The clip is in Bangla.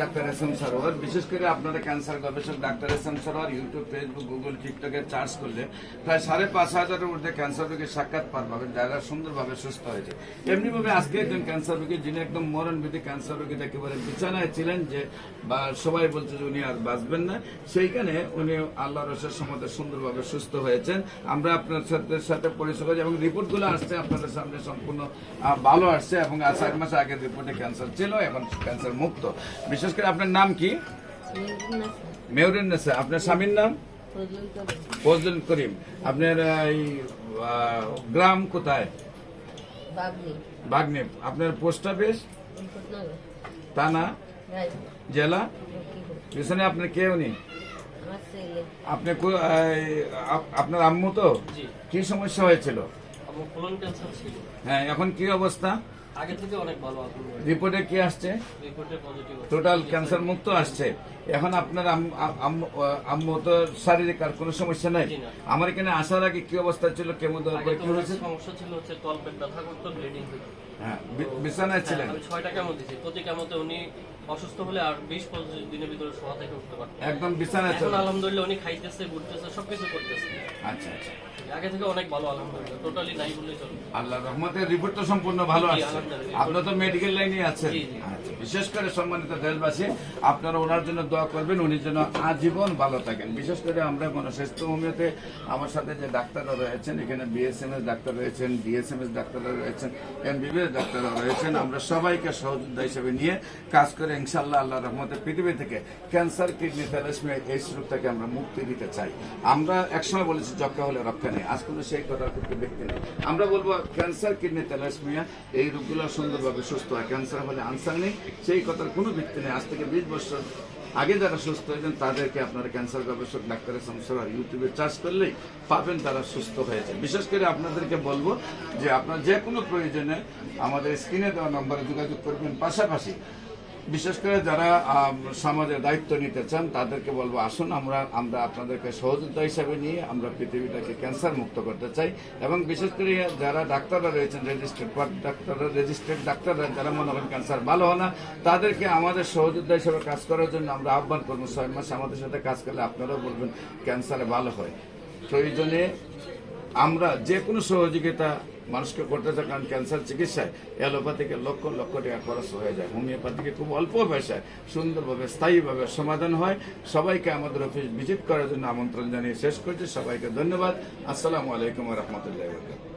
ডাক্তার বিশেষ করে আপনারা ক্যান্সার গবেষক doctor S Sarwar YouTube Facebook Google টিকটকে চার্জ করলে প্রায় সাড়ে পাঁচ হাজারের ঊর্ধ্বে ক্যান্সার রোগীর সাক্ষাৎ পাবেন যারা সুন্দরভাবে সুস্থ হয়েছে। এমনিভাবে আজকে একজন ক্যান্সার রোগী, যিনি একদম মরণবিধি ক্যান্সার রোগী একেবারে বিছানায় ছিলেন যে, বা সবাই বলছে যে উনি আর বাঁচবেন না, সেইখানে উনি আল্লাহ রসের সম্মতে সুন্দরভাবে সুস্থ হয়েছেন। আমরা আপনার সাথে সাথে পরিচয় করি এবং রিপোর্টগুলো আসছে আপনাদের সামনে সম্পূর্ণ ভালো আসছে এবং এক মাস আগের রিপোর্টে ক্যান্সার ছিল, এখন ক্যান্সার মুক্ত। বিশেষ করে আপনার নাম কি? মেয়রের নেসা। আপনার স্বামীর নাম? ফজলুল করিম। আপনার এই গ্রাম কোথায়? বাগনে। আপনার পোস্ট অফিস থানা? জেলা? পিছনে আপনার কে উনি? আপনি আপনার আম্মু তো? কি সমস্যা হয়েছিল? হ্যাঁ এখন কি অবস্থা? আগে থেকে অনেক ভালো রিপোর্টে কি আসছে? রিপোর্টে পজিটিভ টোটাল ক্যান্সার মুক্ত আসছে। এখন আপনার আম- আম- আম্মু তো শারীরিক আর কোনো সমস্যা নাই। আমার এখানে আসার আগে কি অবস্থা ছিল? কেমন আগে কি হয়েছে সমস্যা ছিল হচ্ছে তলপেট ব্যথা করতো ব্লিডিং হতো হ্যাঁ বিছানায় ছিলেন? হ্যাঁ, আমি কেমন দিয়েছি। প্রতি কেমতে উনি অসুস্থ হলে আর বিশ পঁচিশ দিনের ভিতরে শোয়া থেকে উঠতে পারতেন একদম বিছানায় ছিলেন? আলহামদুলিল্লাহ উনি খাইতেছে ঘুরতেছে সবকিছু করতেছে। আচ্ছা আচ্ছা। আগে থেকে অনেক ভালো আলহামদুলিল্লাহ। টোটালি নাই বললেই চলে আল্লাহ রহমতের রিপোর্ট তো সম্পূর্ণ ভালো আসছে। আলহামদুলিল্লাহ। আপনার তো মেডিকেল লাইনে আছেন। বিশেষ করে সম্মানিত দেশবাসী, আপনারা ওনার জন্য দোয়া করবেন, উনি যেন আজীবন ভালো থাকেন। বিশেষ করে আমরা গণস্বাস্থ্য হোমিওতে আমার সাথে যে ডাক্তাররা রয়েছেন, এখানে বিএসএমএস ডাক্তার রয়েছেন, ডিএসএমএস ডাক্তাররা রয়েছেন, এমবিবিএস ডাক্তাররা রয়েছেন, আমরা সবাইকে সহযোদ্ধা হিসেবে নিয়ে কাজ করে ইনশাল্লাহ আল্লাহ রহমতের পৃথিবী থেকে ক্যান্সার, কিডনি থ্যালাসমিয়া এই রোগ থেকে আমরা মুক্তি দিতে চাই। আমরা একসময় বলেছি যক্ষা হলে রক্ষা নেই আজ কিন্তু সেই কথা কিন্তু দেখতে নেই। আমরা বলব, ক্যান্সার, কিডনি থ্যালাসমিয়া, এই রোগগুলো সুন্দরভাবে সুস্থ হয়। ক্যান্সার হলে আনসার নেই সেই কথার কোনো ভিত্তি নেই। আজ থেকে বিশ বছর আগে যারা সুস্থ হয়েছেন তাদেরকে আপনারা ক্যান্সার গবেষক, ডাক্তারের সমস্যা আর ইউটিউবে চার্জ করলেই পাবেন তারা সুস্থ হয়েছে বিশেষ করে আপনাদেরকে বলব যে আপনার যে কোনো প্রয়োজনে আমাদের স্ক্রিনে দেওয়া নম্বরে যোগাযোগ করবেন। পাশাপাশি বিশেষ করে যারা সমাজের দায়িত্ব নিতে চান, তাদেরকে বলব, আসুন, আমরা আমরা আপনাদেরকে সহযোগিতা হিসাবে নিয়ে আমরা পৃথিবীটাকে ক্যান্সার মুক্ত করতে চাই। এবং বিশেষ করে যারা ডাক্তাররা রয়েছেন রেজিস্টার্ড ডাক্তাররা রেজিস্টার্ড ডাক্তাররা, যারা মনে করেন ক্যান্সার ভালো হয় না, তাদেরকে আমাদের সহযোগিতা হিসাবে কাজ করার জন্য আমরা আহ্বান করব। ছয় মাস আমাদের সাথে কাজ করলে আপনারাও বলবেন ক্যান্সারে ভালো হয়। প্রয়োজনে আমরা যে কোনো সহযোগিতা মানুষকে করতেছে কারণ ক্যান্সার চিকিৎসায় অ্যালোপ্যাথিকে লক্ষ লক্ষ টাকা খরচ হয়ে যায়। হোমিওপ্যাথিকে খুব অল্প পয়সায় সুন্দরভাবে, স্থায়ীভাবে সমাধান হয়। সবাইকে আমাদের অফিস ভিজিট করার জন্য আমন্ত্রণ জানিয়ে শেষ করছি। সবাইকে ধন্যবাদ। আসসালামু আলাইকুম রহমতুল্লাহ